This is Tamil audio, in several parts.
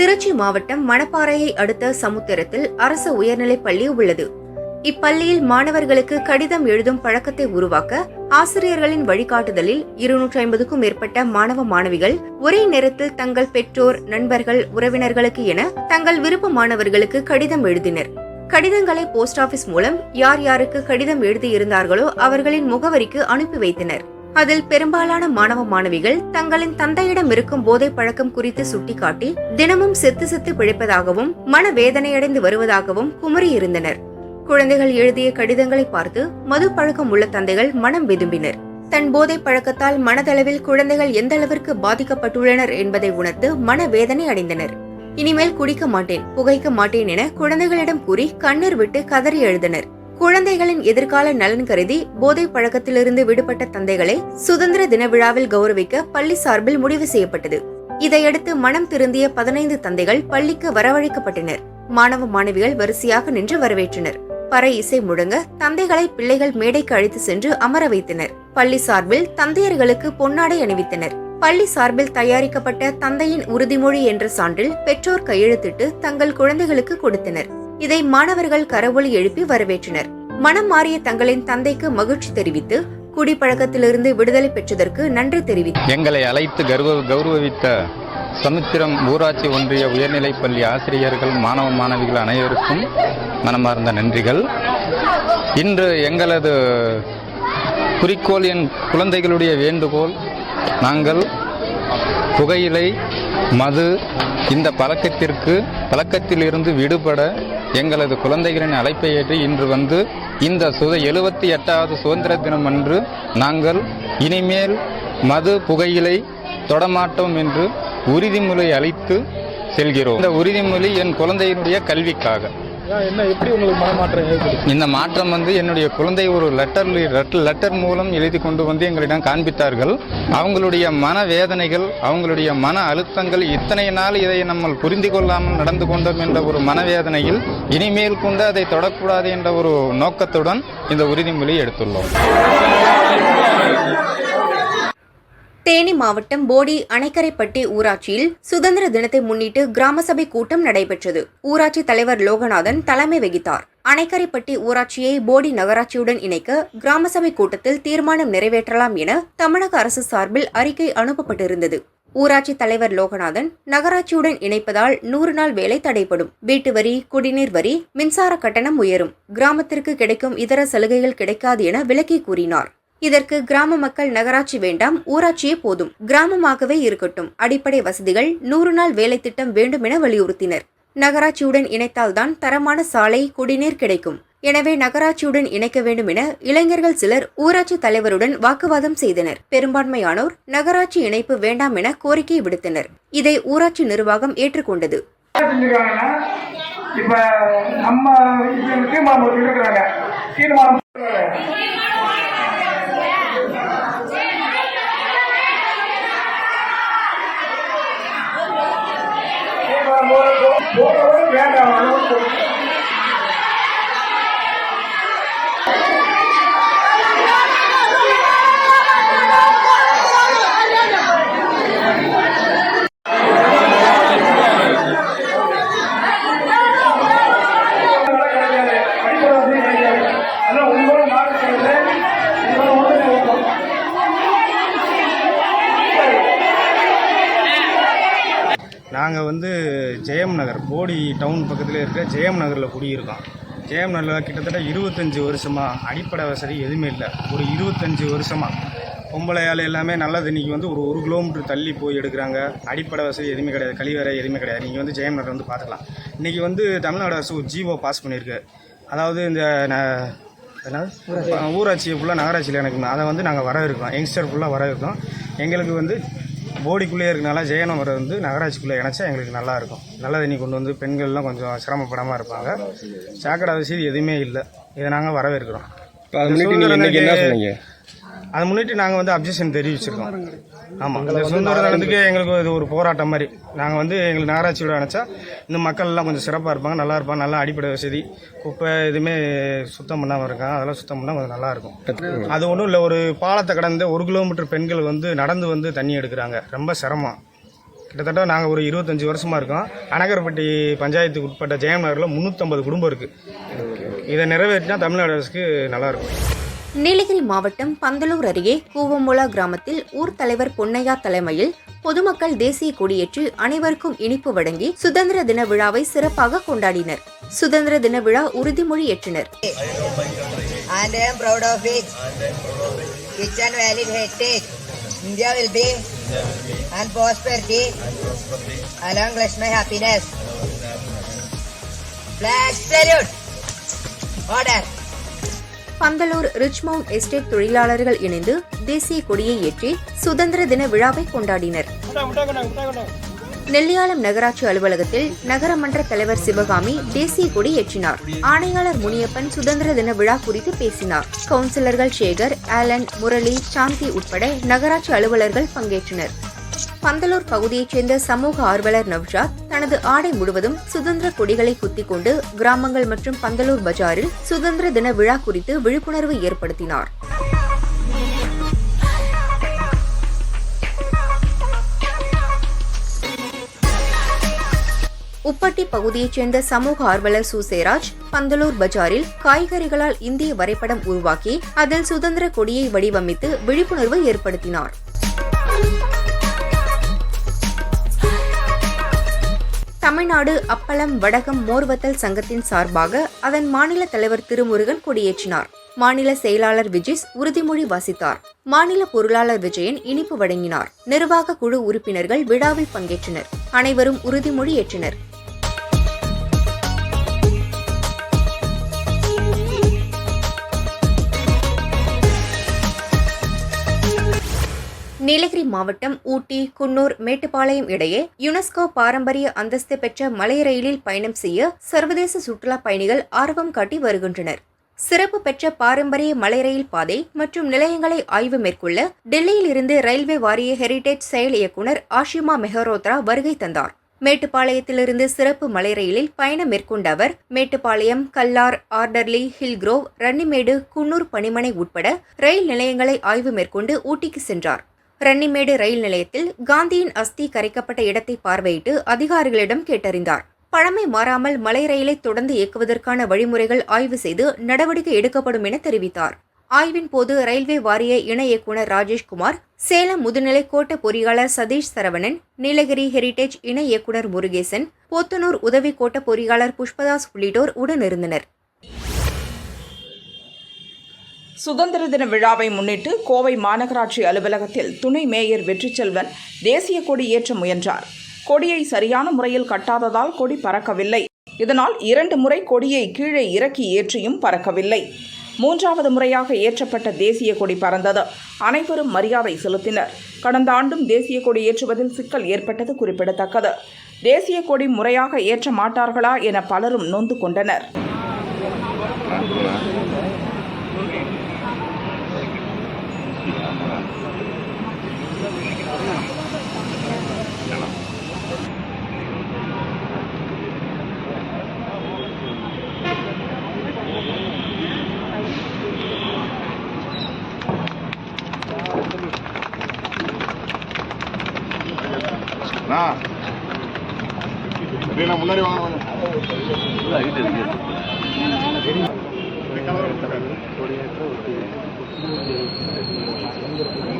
திருச்சி மாவட்டம் மணப்பாறையை அடுத்த சமுத்திரத்தில் அரசு உயர்நிலைப் பள்ளி உள்ளது. இப்பள்ளியில் மாணவர்களுக்கு கடிதம் எழுதும் பழக்கத்தை உருவாக்க ஆசிரியர்களின் வழிகாட்டுதலில் இருநூற்றி ஐம்பதுக்கும் மேற்பட்ட மாணவ மாணவிகள் ஒரே நேரத்தில் தங்கள் பெற்றோர் நண்பர்கள் உறவினர்களுக்கு என தங்கள் விருப்ப மாணவர்களுக்கு கடிதம் எழுதினர். கடிதங்களை போஸ்ட் ஆபீஸ் மூலம் யார் யாருக்கு கடிதம் எழுதியிருந்தார்களோ அவர்களின் முகவரிக்கு அனுப்பி வைத்தனர். அதில் பெரும்பாலான மாணவ மாணவிகள் தங்களின் தந்தையிடம் இருக்கும் போதை பழக்கம் குறித்து சுட்டிக்காட்டி தினமும் செத்து செத்து பிழைப்பதாகவும் மன வேதனையடைந்து வருவதாகவும் குமரியிருந்தனர் குழந்தைகள் எழுதிய கடிதங்களை பார்த்து மது பழக்கம் உள்ள தந்தைகள் மனம் வெதும்பினர். தன் போதை பழக்கத்தால் மனதளவில் குழந்தைகள் எந்த அளவிற்கு பாதிக்கப்பட்டுள்ளனர் என்பதை உணர்ந்து மனவேதனை அடைந்தனர். இனிமேல் குடிக்க மாட்டேன் புகைக்க மாட்டேன் என குழந்தைகளிடம் கூறி கண்ணீர் விட்டு கதறி எழுந்தனர். குழந்தைகளின் எதிர்கால நலன் கருதி போதை பழக்கத்திலிருந்து விடுபட்ட தந்தைகளை சுதந்திர தின விழாவில் கௌரவிக்க பள்ளி சார்பில் முடிவு செய்யப்பட்டது. இதையடுத்து மனம் திருந்திய பதினைந்து தந்தைகள் பள்ளிக்கு வரவழைக்கப்பட்டனர். மாணவ மாணவிகள் வரிசையாக நின்று வரவேற்றனர். பறை இசை முழங்க தந்தைகளை பிள்ளைகள் மேடைக்கு அழைத்து சென்று அமர வைத்தனர். பள்ளி சார்பில் தந்தையர்களுக்கு பொன்னாடை அணிவித்தனர். பள்ளி சார்பில் தயாரிக்கப்பட்ட தந்தையின் உறுதிமொழி என்ற சான்றில் பெற்றோர் கையெழுத்திட்டு தங்கள் குழந்தைகளுக்கு கொடுத்தனர். இதை மாணவர்கள் கரவொலி எழுப்பி வரவேற்றனர். மனம் மாறிய தங்களின் தந்தைக்கு மகிழ்ச்சி தெரிவித்து குடிப்பழக்கத்திலிருந்து விடுதலை பெற்றதற்கு நன்றி தெரிவித்தனர் எங்களை அழைத்து கௌரவித்த சமுத்திரம் ஊராட்சி ஒன்றிய உயர்நிலைப் பள்ளி ஆசிரியர்கள் மாணவ மாணவிகள் அனைவருக்கும் மனமார்ந்த நன்றிகள். இன்று எங்களது குறிக்கோள் என் குழந்தைகளுடைய வேண்டுகோள் நாங்கள் புகையிலை மது இந்த பழக்கத்திற்கு பழக்கத்திலிருந்து விடுபட எங்களது குழந்தைகளின் அழைப்பை ஏற்று இன்று வந்து இந்த சுத எழுபத்தி எட்டாவது சுதந்திர தினம் அன்று நாங்கள் இனிமேல் மது புகையிலை தொடமாட்டோம் என்று உறுதிமொழி அளித்து செல்கிறோம். இந்த உறுதிமொழி என் குழந்தையினுடைய கல்விக்காக. என்ன எப்படி உங்களுக்கு மனமாற்றம் இந்த மாற்றம் வந்து என்னுடைய குழந்தை ஒரு லெட்டர் லெட்டர் மூலம் எழுதி கொண்டு வந்து எங்களிடம் காண்பித்தார்கள். அவங்களுடைய மன வேதனைகள் அவங்களுடைய மன அழுத்தங்கள் இத்தனை நாள் இதை நம்ம புரிந்து கொள்ளாமல் நடந்து கொண்டோம் என்ற ஒரு மனவேதனையில் இனிமேல் கொண்டு அதை தொடக்கூடாது என்ற ஒரு நோக்கத்துடன் இந்த உறுதிமொழி எடுத்துள்ளோம். தேனி மாவட்டம் போடி அணைக்கரைப்பட்டி ஊராட்சியில் சுதந்திர தினத்தை முன்னிட்டு கிராம சபை கூட்டம் நடைபெற்றது. ஊராட்சி தலைவர் லோகநாதன் தலைமை வகித்தார். அணைக்கரைப்பட்டி ஊராட்சியை போடி நகராட்சியுடன் இணைக்க கிராம சபை கூட்டத்தில் தீர்மானம் நிறைவேற்றலாம் என தமிழக அரசு சார்பில் அறிக்கை அனுப்பப்பட்டிருந்தது. ஊராட்சி தலைவர் லோகநாதன் நகராட்சியுடன் இணைப்பதால் நூறு நாள் வேலை தடைப்படும் வீட்டு வரி குடிநீர் வரி மின்சார கட்டணம் உயரும். கிராமத்திற்கு கிடைக்கும் இதர சலுகைகள் கிடைக்காது என விளக்கி கூறினார். இதற்கு கிராம மக்கள் நகராட்சி வேண்டாம் ஊராட்சியே போதும். கிராமமாகவே இருக்கட்டும். அடிப்படை வசதிகள் நூறு நாள் வேலை திட்டம் வேண்டும் என வலியுறுத்தினர். நகராட்சியுடன் இணைத்தால்தான் தரமான சாலை குடிநீர் கிடைக்கும். எனவே நகராட்சியுடன் இணைக்க வேண்டும் என இளைஞர்கள் சிலர் ஊராட்சி தலைவருடன் வாக்குவாதம் செய்தனர். பெரும்பான்மையானோர் நகராட்சி இணைப்பு வேண்டாம் என கோரிக்கை விடுத்தனர். இதை ஊராட்சி நிர்வாகம் ஏற்றுக்கொண்டது. இப்ப நம்ம இது தீர்மானம் போட்டு இருக்கிறாங்க தீர்மானம் தீர்மானம் போடுறதும் போடுறதும் வேண்டாம் அளவு போட்டு கிடைக்காது அடிப்படை வசதி கிடைக்காது அதெல்லாம் உங்களோட மாற்றுறது உங்களோட ஒன்று நாங்கள் வந்து ஜெயம் நகர் போடி டவுன் பக்கத்தில் இருக்க ஜெயம் நகரில் குடியிருக்கோம். ஜெயம் நல்ல கிட்டத்தட்ட இருபத்தஞ்சி வருஷமாக அடிப்படை வசதி எதுவுமே இல்லை. ஒரு இருபத்தஞ்சி வருஷமாக பொம்பளையால் எல்லாமே நல்லது. இன்றைக்கி வந்து ஒரு ஒரு கிலோமீட்டர் தள்ளி போய் எடுக்கிறாங்க. அடிப்படை வசதி எதுவுமே கிடையாது. கழிவறை எதுவுமே கிடையாது. நீங்கள் வந்து ஜெயம் நகர் வந்து பார்த்துக்கலாம். இன்றைக்கி வந்து தமிழ்நாடு அரசு ஒரு ஜீவோ பாஸ் பண்ணியிருக்கு. அதாவது இந்த ந- என்னது? ஊராட்சி. ஃபுல்லாக நகராட்சியில் எனக்கு அதை வந்து நாங்கள் வர இருக்கோம் யங்ஸ்டர் ஃபுல்லாக வர இருக்கோம் எங்களுக்கு வந்து போடிக்குள்ளே இருக்கனால ஜெயநகரை வந்து நகராட்சிக்குள்ளே இணைச்சா எங்களுக்கு நல்லா இருக்கும் நல்ல தண்ணி கொண்டு வந்து பெண்கள்லாம் கொஞ்சம் சிரமப்படாமல் இருப்பாங்க. சாக்கடை வசதி எதுவுமே இல்லை. இதை நாங்கள் வரவேற்கிறோம். அதை முன்னிட்டு நாங்கள் வந்து அப்ஜெக்ஷன் தெரிவிச்சிருக்கோம். ஆமாம் இந்த சுதந்திர தினத்துக்கு எங்களுக்கு இது ஒரு போராட்டம் மாதிரி. நாங்கள் வந்து எங்களுக்கு நகராட்சியோட நினச்சா இந்த மக்கள் எல்லாம் கொஞ்சம் சிறப்பாக இருப்பாங்க நல்லா இருப்பாங்க நல்லா அடிப்படை வசதி குப்பை எதுவுமே சுத்தம் பண்ணாமல் இருக்காங்க அதெல்லாம் சுத்தம் பண்ணால் கொஞ்சம் நல்லாயிருக்கும் அது ஒன்றும் இல்லை ஒரு பாலத்தை கடந்து ஒரு கிலோமீட்டர் பெண்கள் வந்து நடந்து வந்து தண்ணி எடுக்கிறாங்க. ரொம்ப சிரமம். கிட்டத்தட்ட நாங்கள் ஒரு இருபத்தஞ்சி வருஷமாக இருக்கோம். அனகர்பட்டி பஞ்சாயத்துக்கு உட்பட்ட ஜெயம் நகரில் முந்நூற்றம்பது குடும்பம் இருக்குது இதை நிறைவேற்றினா தமிழ்நாடு அரசுக்கு நல்லாயிருக்கும் நீலகிரி மாவட்டம் பந்தலூர் அருகே கூவமுலா கிராமத்தில் ஊர் தலைவர் பொன்னையா தலைமையில் பொதுமக்கள் தேசிய கொடியேற்றி அனைவருக்கும் இனிப்பு வழங்கி சுதந்திர தின விழாவை சிறப்பாக கொண்டாடினர் சுதந்திர தின விழா உறுதிமொழி ஏற்றினர் India will be and prosperity along with my happiness. Flag salute. Order. Pandalur Richmount estate தொழிலாளர்கள் இணைந்து தேசிய கொடியை ஏற்றி சுதந்திர தின விழாவை கொண்டாடினர். நெல்லியாளம் நகராட்சி அலுவலகத்தில் நகரமன்ற தலைவர் சிவகாமி தேசிய கொடி ஏற்றினார். ஆணையாளர் முனியப்பன் சுதந்திர தின விழா குறித்து பேசினார். கவுன்சிலர்கள் சேகர் ஆலன் முரளி சாந்தி உட்பட நகராட்சி அலுவலர்கள் பங்கேற்றனர். பந்தலூர் பகுதியைச் சேர்ந்த சமூக ஆர்வலர் நவ்ஷாத் தனது ஆடை முழுவதும் சுதந்திர கொடிகளை குத்திக் கொண்டு கிராமங்கள் மற்றும் பந்தலூர் பஜாரில் சுதந்திர தின விழா குறித்து விழிப்புணர்வு ஏற்படுத்தினார். உப்பட்டி பகுதியைச் சேர்ந்த சமூக ஆர்வலர் சுசேராஜ் பந்தலூர் பஜாரில் காய்கறிகளால் இந்திய வரைபடம் உருவாக்கி அதில் சுதந்திர கொடியை வடிவமைத்து விழிப்புணர்வு ஏற்படுத்தினார். தமிழ்நாடு அப்பளம் வடகம் மோர்வத்தல் சங்கத்தின் சார்பாக அதன் மாநில தலைவர் திருமுருகன் கொடியேற்றினார். மாநில செயலாளர் விஜிஸ் உறுதிமொழி வாசித்தார். மாநில பொருளாளர் விஜயன் இனிப்பு வழங்கினார். நிர்வாக குழு உறுப்பினர்கள் விழாவில் பங்கேற்றனர். அனைவரும் உறுதிமொழி ஏற்றினர். நீலகிரி மாவட்டம் ஊட்டி குன்னூர் மேட்டுப்பாளையம் இடையே யுனெஸ்கோ பாரம்பரிய அந்தஸ்து பெற்ற மலை ரயிலில் பயணம் செய்ய சர்வதேச சுற்றுலா பயணிகள் ஆர்வம் காட்டி வருகின்றனர். சிறப்பு பெற்ற பாரம்பரிய மலை ரயில் பாதை மற்றும் நிலையங்களை ஆய்வு மேற்கொள்ள டெல்லியில் இருந்து ரயில்வே வாரிய ஹெரிடேஜ் செயல் இயக்குநர் ஆஷிமா மெஹரோத்ரா வருகை தந்தார். மேட்டுப்பாளையத்திலிருந்து சிறப்பு மலை ரயிலில் பயணம் மேற்கொண்ட அவர் Mettupalayam Kallar Adderley Hillgrove Runnymede Coonoor பணிமனை உட்பட ரயில் நிலையங்களை ஆய்வு மேற்கொண்டு ஊட்டிக்கு சென்றார். ரன்னிமேடு ரயில் நிலையத்தில் காந்தியின் அஸ்தி கரைக்கப்பட்ட இடத்தை பார்வையிட்டு அதிகாரிகளிடம் கேட்டறிந்தார். பழமை மாறாமல் மலை ரயிலை தொடர்ந்து இயக்குவதற்கான வழிமுறைகள் ஆய்வு செய்து நடவடிக்கை எடுக்கப்படும் என தெரிவித்தார். ஆய்வின் போது ரயில்வே வாரிய இணை இயக்குநர் ராஜேஷ்குமார் சேலம் முதுநிலை கோட்ட பொறியாளர் சதீஷ் சரவணன் நீலகிரி ஹெரிடேஜ் இணை இயக்குநர் முருகேசன் போத்தனூர் உதவி கோட்ட பொறியாளர் புஷ்பதாஸ் உள்ளிட்டோர் உடனிருந்தனர். சுதந்திர தின விழாவை முன்னிட்டு கோவை மாநகராட்சி அலுவலகத்தில் துணை மேயர் வெற்றிச்செல்வன் தேசிய கொடி ஏற்ற முயன்றார். கொடியை சரியான முறையில் கட்டாததால் கொடி பறக்கவில்லை. இதனால் இரண்டு முறை கொடியை கீழே இறக்கி ஏற்றியும் பறக்கவில்லை. மூன்றாவது முறையாக ஏற்றப்பட்ட தேசிய கொடி பறந்தது. அனைவரும் மரியாதை செலுத்தினர். கடந்த ஆண்டும் தேசிய கொடி ஏற்றுவதில் சிக்கல் ஏற்பட்டது குறிப்பிடத்தக்கது. தேசிய கொடி முறையாக ஏற்ற மாட்டார்களா என பலரும் நொந்து கொண்டனர் முன்னாடி வாங்க கொஞ்சம் பின்னாடி வாமா தம்பி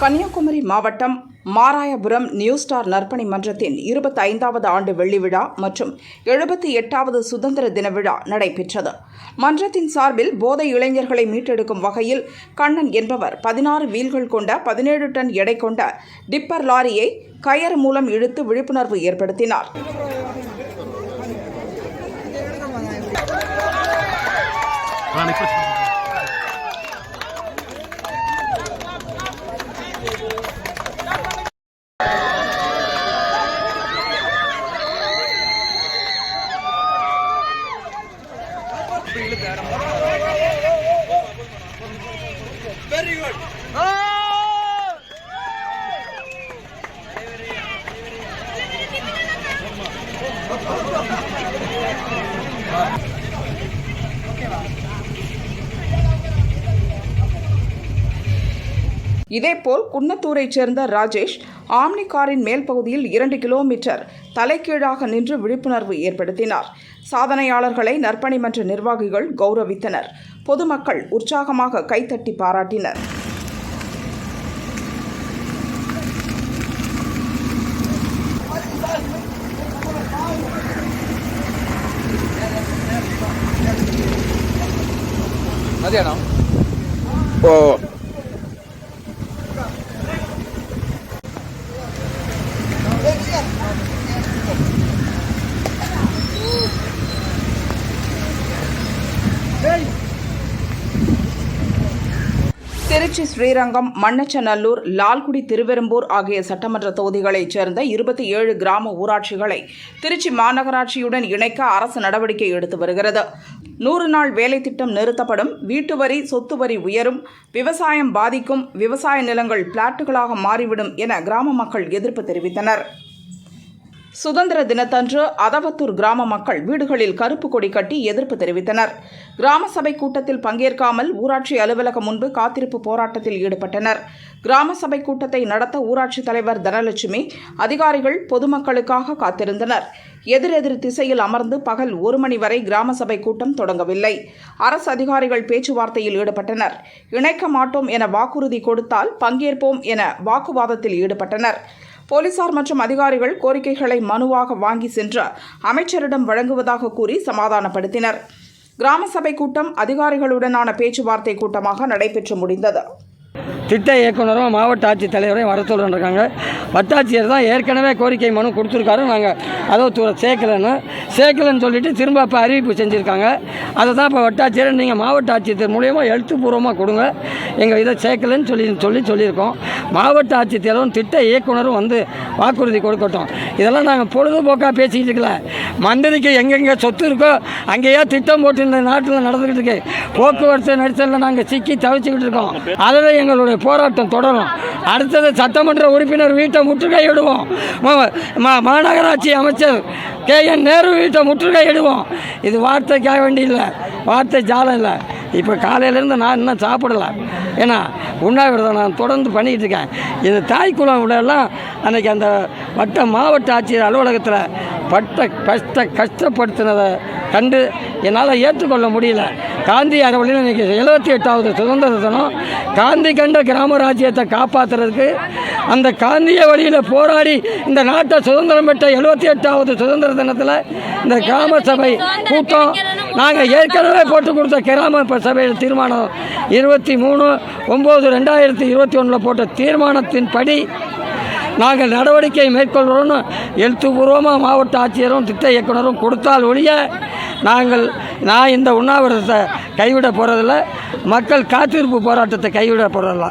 கன்னியாகுமரி மாவட்டம் மாராயபுரம் நியூ ஸ்டார் நற்பணி மன்றத்தின் இருபத்தி ஐந்தாவது ஆண்டு வெள்ளி விழா மற்றும் எழுபத்தி எட்டாவது சுதந்திர தின விழா நடைபெற்றது. மன்றத்தின் சார்பில் போதை இளைஞர்களை மீட்டெடுக்கும் வகையில் கண்ணன் என்பவர் பதினாறு வீல்கள் கொண்ட பதினேழு டன் எடை கொண்ட டிப்பர் லாரியை கயர் மூலம் இழுத்து விழிப்புணர்வு ஏற்படுத்தினார். இதேபோல் குன்னத்தூரைச் சேர்ந்த ராஜேஷ் ஆம்னி காரின் மேல் பகுதியில் இரண்டு கிலோமீட்டர் தலைகீழாக நின்று விழிப்புணர்வு ஏற்படுத்தினார். சாதனையாளர்களை நற்பணி மன்ற நிர்வாகிகள் கௌரவித்தனர். பொதுமக்கள் உற்சாகமாக கைத்தட்டி பாராட்டினர். ஓ திருச்சி ஸ்ரீரங்கம் மண்ணச்சநல்லூர் லால்குடி திருவெரும்பூர் ஆகிய சட்டமன்ற தொகுதிகளைச் சேர்ந்த இருபத்தி ஏழு கிராம ஊராட்சிகளை திருச்சி மாநகராட்சியுடன் இணைக்க அரசு நடவடிக்கை எடுத்து வருகிறது. நூறு நாள் வேலை திட்டம் நிறுத்தப்படும் வீட்டு வரி சொத்து வரி உயரும் விவசாயம் பாதிக்கும் விவசாய நிலங்கள் பிளாட்டுகளாக மாறிவிடும் என கிராம மக்கள் எதிர்ப்பு தெரிவித்தனர். சுதந்திர தினத்தன்று அதவத்தூர் கிராம மக்கள் வீடுகளில் கருப்பு கொடி கட்டி எதிர்ப்பு தெரிவித்தனர். கிராம சபை கூட்டத்தில் பங்கேற்காமல் ஊராட்சி அலுவலகம் முன்பு காத்திருப்பு போராட்டத்தில் ஈடுபட்டனர். கிராம சபை கூட்டத்தை நடத்த ஊராட்சி தலைவர் தனலட்சுமி அதிகாரிகள் பொதுமக்களுக்காக காத்திருந்தனர். எதிரெதிர் திசையில் அமர்ந்து பகல் ஒரு மணி வரை கிராம சபை கூட்டம் தொடங்கவில்லை. அரசு அதிகாரிகள் பேச்சுவார்த்தையில் ஈடுபட்டனர். இணைக்க மாட்டோம் என வாக்குறுதி கொடுத்தால் பங்கேற்போம் என வாக்குவாதத்தில் ஈடுபட்டனர். போலீசார் மற்றும் அதிகாரிகள் கோரிக்கைகளை மனுவாக வாங்கி சென்று அமைச்சரிடம் வழங்குவதாக கூறி சமாதானப்படுத்தினர். கிராம சபை கூட்டம் அதிகாரிகளுடனான பேச்சுவார்த்தை கூட்டமாக நடைபெற்று முடிந்தது. திட்ட இயக்குனரும் மாவட்ட ஆட்சித்தலைவரையும் வர சொல்லிருக்காங்க வட்டாட்சியர் தான் ஏற்கனவே கோரிக்கை மனு கொடுத்துருக்காரு. நாங்கள் அதோ தூர சேர்க்கலன்னு. சேர்க்கலன்னு சொல்லிட்டு திரும்ப இப்போ அறிவிப்பு செஞ்சுருக்காங்க. அதை தான் இப்போ வட்டாட்சியர் நீங்கள் மாவட்ட ஆட்சித்தர் மூலியமாக எழுத்துப்பூர்வமாக கொடுங்க. எங்கள் இதை சேர்க்கலன்னு சொல்லி சொல்லி சொல்லியிருக்கோம். மாவட்ட ஆட்சித்தலைவரும் திட்ட இயக்குனரும் வந்து வாக்குறுதி கொடுக்கட்டும். இதெல்லாம் நாங்கள் பொழுதுபோக்காக பேசிக்கிட்டு இருக்கல. மந்திரிக்கு எங்கெங்கே சொத்து இருக்கோ அங்கேயே திட்டம் போட்டு இந்த நாட்டில் நடந்துக்கிட்டு இருக்கு. போக்குவரத்து நெரிசலில் நாங்கள் சிக்கி தவிச்சுக்கிட்டு இருக்கோம். அதில் எங்களுடைய போராட்டம் தொடரும். அடுத்தது சட்டமன்ற உறுப்பினர் வீட்டை முற்றுகையிடுவோம். மா- மாநகராட்சி அமைச்சர் கே என் நேரு வீட்டை முற்றுகையிடுவோம். இது வார்த்தைக்காக வேண்டி இல்லை வார்த்தை ஜாலம் இல்லை. இப்போ காலையிலேருந்து நான் இன்னும் சாப்பிடல. ஏன்னா உண்ணாவிரதம் நான் தொடர்ந்து பண்ணிக்கிட்டு இருக்கேன். இது தாய்க்குளம் விடலாம் அன்றைக்கி அந்த வட்ட மாவட்ட ஆட்சியர் அலுவலகத்தில் பட்ட கஷ்ட கஷ்டப்படுத்தினதை கண்டு என்னால் ஏற்றுக்கொள்ள முடியல. காந்தி அறவழியில் இன்றைக்கி எழுபத்தி எட்டாவது சுதந்திர தினம். காந்தி கண்ட கிராம ராஜ்யத்தை காப்பாற்றுறதுக்கு அந்த காந்திய வழியில் போராடி இந்த நாட்டை சுதந்திரம் பெற்ற எழுபத்தி எட்டாவது சுதந்திர தினத்தில் இந்த கிராம சபை கூட்டம் நாங்கள் ஏற்கனவே போட்டு கொடுத்த கிராம ப- சபையில் தீர்மானம் இருபத்தி மூணு ஒம்பது ரெண்டாயிரத்தி இருபத்தி ஒன்றில் போட்ட தீர்மானத்தின்படி நாங்கள் நடவடிக்கை மேற்கொள்கிறோன்னு எழுத்துப்பூர்வமாக மாவட்ட ஆட்சியரும் திட்ட இயக்குனரும் கொடுத்தால் ஒழிய நாங்கள் நான் இந்த உண்ணாவிரதத்தை கைவிட போகிறதில்ல மக்கள் காத்திருப்பு போராட்டத்தை கைவிட போகிறதில்ல